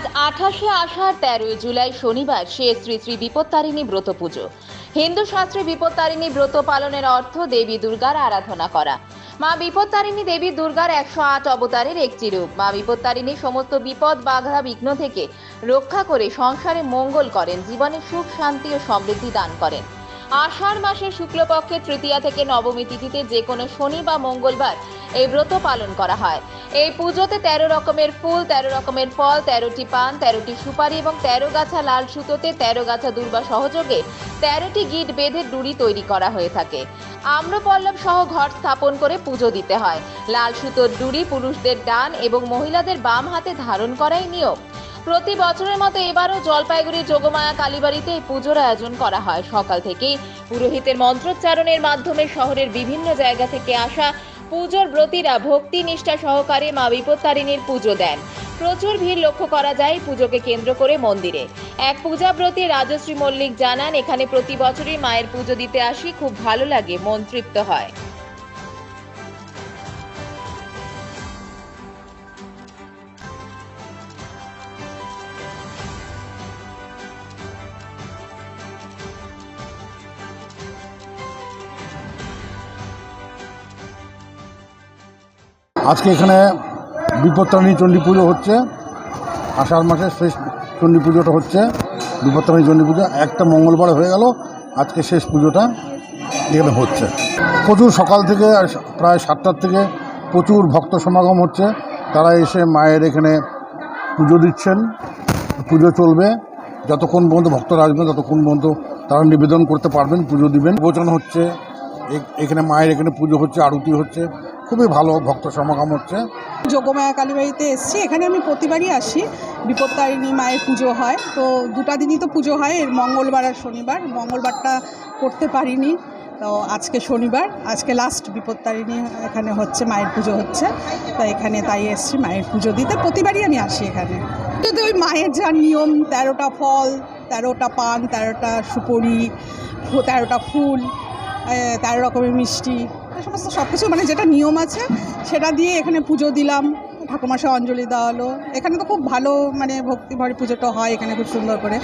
আজ আঠাশে আষাঢ় তেরোই জুলাই শনিবার শেষ শ্রী শ্রী বিপত্তারিণী ব্রত পুজো। হিন্দু শাস্ত্রে বিপত্তারিণী ব্রত পালনের অর্থ দেবী দুর্গার আরাধনা করা। মা বিপত্তারিণী দেবী দুর্গার একশো আট অবতারের একটি রূপ। মা বিপত্তারিণী সমস্ত বিপদ, বাধা, বিঘ্ন থেকে রক্ষা করে সংসারে মঙ্গল করেন, জীবনে সুখ, শান্তি ও সমৃদ্ধি দান করেন। আষাঢ় মাসের শুক্লপক্ষের তৃতীয়া থেকে নবমী তিথিতে যে কোনো শনি বা মঙ্গলবার এই ব্রত পালন করা হয়। এই পুজোতে তেরো রকমের ফুল, তেরো রকমের ফল, তেরোটি পান, তেরোটি সুপারি এবং তেরো গাছা লাল সুতোতে তেরো গাছা দুর্বা সহযোগে তেরোটি গিট বেঁধে ডুরি তৈরি করা হয়ে থাকে। আম্রপল্লব সহ ঘট স্থাপন করে পুজো দিতে হয়। লাল সুতোর ডুরি পুরুষদের ডান এবং মহিলাদের বাম হাতে ধারণ করাই নিয়ম। প্রতি বছরের মতো এবারও জলপাইগুড়ি যোগমায়া কালীবাড়িতে এই পুজোর আয়োজন করা হয়। সকাল থেকেই পুরোহিতের মন্ত্রোচ্চারণের মাধ্যমে শহরের বিভিন্ন জায়গা থেকে আসা পুজোর ব্রতীরা ভক্তি নিষ্ঠা সহকারে মা বিপত্তারিণীর পুজো দেন। প্রচুর ভিড় লক্ষ্য করা যায় পুজোকে কেন্দ্র করে মন্দিরে। এক পূজাব্রতী রাজশ্রী মল্লিক জানান, এখানে প্রতি বছরই মায়ের পুজো দিতে আসি, খুব ভালো লাগে, মন তৃপ্ত হয়। আজকে এখানে বিপত্তারিণী চণ্ডী পুজো হচ্ছে। আষাঢ় মাসের শেষ চণ্ডী পুজোটা হচ্ছে। বিপত্তারিণী চণ্ডী পুজো একটা মঙ্গলবার হয়ে গেল। আজকে শেষ পুজোটা এখানে হচ্ছে। প্রচুর সকাল থেকে প্রায় সাতটার থেকে প্রচুর ভক্ত সমাগম হচ্ছে। তারা এসে মায়ের এখানে পুজো দিচ্ছেন। পুজো চলবে। যতক্ষণ পর্যন্ত ভক্তরা আসবেন, ততক্ষণ পর্যন্ত তারা নিবেদন করতে পারবেন, পুজো দিবেন। প্রবচন হচ্ছে। এখানে মায়ের এখানে পুজো হচ্ছে, আরতি হচ্ছে। খুবই ভালো ভক্ত সমাগম হচ্ছে। যোগমায়া কালীবাড়িতে এসেছি, এখানে আমি প্রতিবারই আসি। বিপত্তারিণী মায়ের পুজো হয়, তো দুটা দিনই তো পুজো হয়, এর মঙ্গলবার আর শনিবার। মঙ্গলবারটা করতে পারিনি, তো আজকে শনিবার। আজকে লাস্ট বিপত্তারিণী এখানে হচ্ছে, মায়ের পুজো হচ্ছে, তো এখানে তাই এসেছি, মায়ের পুজো দিতে। প্রতিবারই আমি আসি এখানে। কিন্তু ওই মায়ের যা নিয়ম, তেরোটা ফল, তেরোটা পান, তেরোটা সুপরি, তেরোটা ফুল তেরো রকমের মিষ্টি সমস্ত সব কিছু মানে যেটা নিয়ম আছে, সেটা দিয়ে এখানে পুজো দিলাম। ঠাকুমাশা অঞ্জলি দেওয়া হলো। এখানে তো খুব ভালো মানে ভক্তিভরে পুজোটা হয় এখানে খুব সুন্দর করে।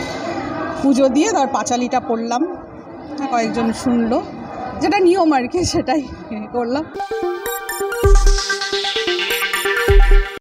পুজো দিয়ে তার পাঁচালিটা পড়লাম, কয়েকজন শুনলো। যেটা নিয়ম আর কি, সেটাই করলাম।